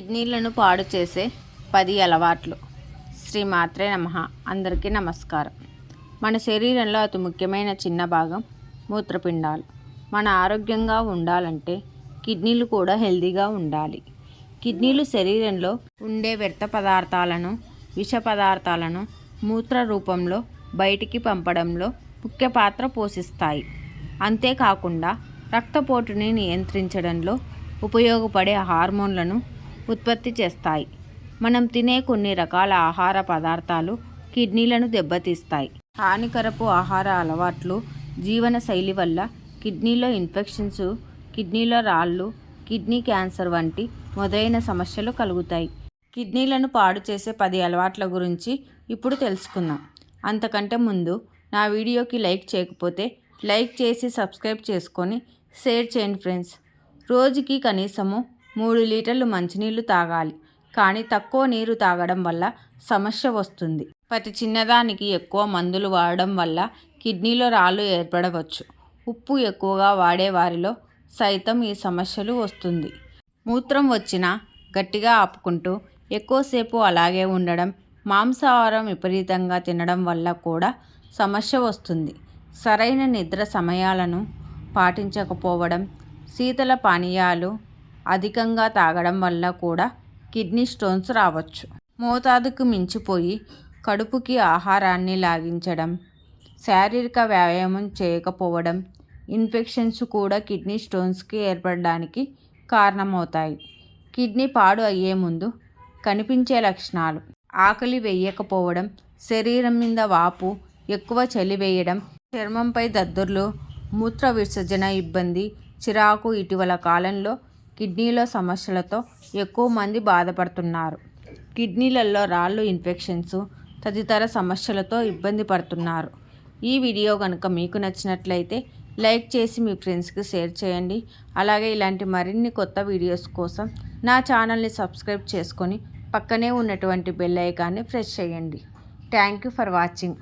కిడ్నీలను పాడు చేసే పది అలవాట్లు. శ్రీ మాత్రే నమ. అందరికీ నమస్కారం. మన శరీరంలో అతి ముఖ్యమైన చిన్న భాగం మూత్రపిండాలు. మన ఆరోగ్యంగా ఉండాలంటే కిడ్నీలు కూడా హెల్దీగా ఉండాలి. కిడ్నీలు శరీరంలో ఉండే వ్యర్థ పదార్థాలను విష పదార్థాలను మూత్ర రూపంలో బయటికి పంపడంలో ముఖ్య పాత్ర పోషిస్తాయి. అంతేకాకుండా రక్తపోటుని నియంత్రించడంలో ఉపయోగపడే హార్మోన్లను ఉత్పత్తి చేస్తాయి. మనం తినే కొన్ని రకాల ఆహార పదార్థాలు కిడ్నీలను దెబ్బతీస్తాయి. హానికరపు ఆహార అలవాట్లు జీవన శైలి వల్ల కిడ్నీలో ఇన్ఫెక్షన్స్ కిడ్నీలో రాళ్ళు కిడ్నీ క్యాన్సర్ వంటి మొదలైన సమస్యలు కలుగుతాయి. కిడ్నీలను పాడు చేసే పది అలవాట్ల గురించి ఇప్పుడు తెలుసుకుందాం. అంతకంటే ముందు నా వీడియోకి లైక్ చేయకపోతే లైక్ చేసి సబ్స్క్రైబ్ చేసుకొని షేర్ చేయండి ఫ్రెండ్స్. రోజుకి కనీసము మూడు లీటర్లు మంచినీళ్ళు తాగాలి. కానీ తక్కువ నీరు తాగడం వల్ల సమస్య వస్తుంది. ప్రతి చిన్నదానికి ఎక్కువ మందులు వాడడం వల్ల కిడ్నీలో రాళ్ళు ఏర్పడవచ్చు. ఉప్పు ఎక్కువగా వాడే వారిలో సైతం ఈ సమస్యలు వస్తుంది. మూత్రం వచ్చినా గట్టిగా ఆపుకుంటూ ఎక్కువసేపు అలాగే ఉండడం మాంసాహారం విపరీతంగా తినడం వల్ల కూడా సమస్య వస్తుంది. సరైన నిద్ర సమయాలను పాటించకపోవడం శీతల పానీయాలు అధికంగా తాగడం వల్ల కూడా కిడ్నీ స్టోన్స్ రావచ్చు. మోతాదుకు మించిపోయి కడుపుకి ఆహారాన్ని లాగించడం శారీరక వ్యాయామం చేయకపోవడం ఇన్ఫెక్షన్స్ కూడా కిడ్నీ స్టోన్స్కి ఏర్పడడానికి కారణమవుతాయి. కిడ్నీ పాడు అయ్యే ముందు కనిపించే లక్షణాలు ఆకలి వేయకపోవడం శరీరం మీద వాపు ఎక్కువ చలి వేయడం చర్మంపై దద్దుర్లు మూత్ర విసర్జన ఇబ్బంది చిరాకు ఇటీవల కాలంలో కిడ్నీలో సమస్యలతో ఎక్కువ మంది బాధపడుతున్నారు. కిడ్నీలలో రాళ్ళు ఇన్ఫెక్షన్స్ తదితర సమస్యలతో ఇబ్బంది పడుతున్నారు. ఈ వీడియో కనుక మీకు నచ్చినట్లయితే లైక్ చేసి మీ ఫ్రెండ్స్కి షేర్ చేయండి. అలాగే ఇలాంటి మరిన్ని కొత్త వీడియోస్ కోసం నా ఛానల్ని సబ్స్క్రైబ్ చేసుకొని పక్కనే ఉన్నటువంటి బెల్ ఐకాన్ని ప్రెస్ చేయండి. Thank you for watching.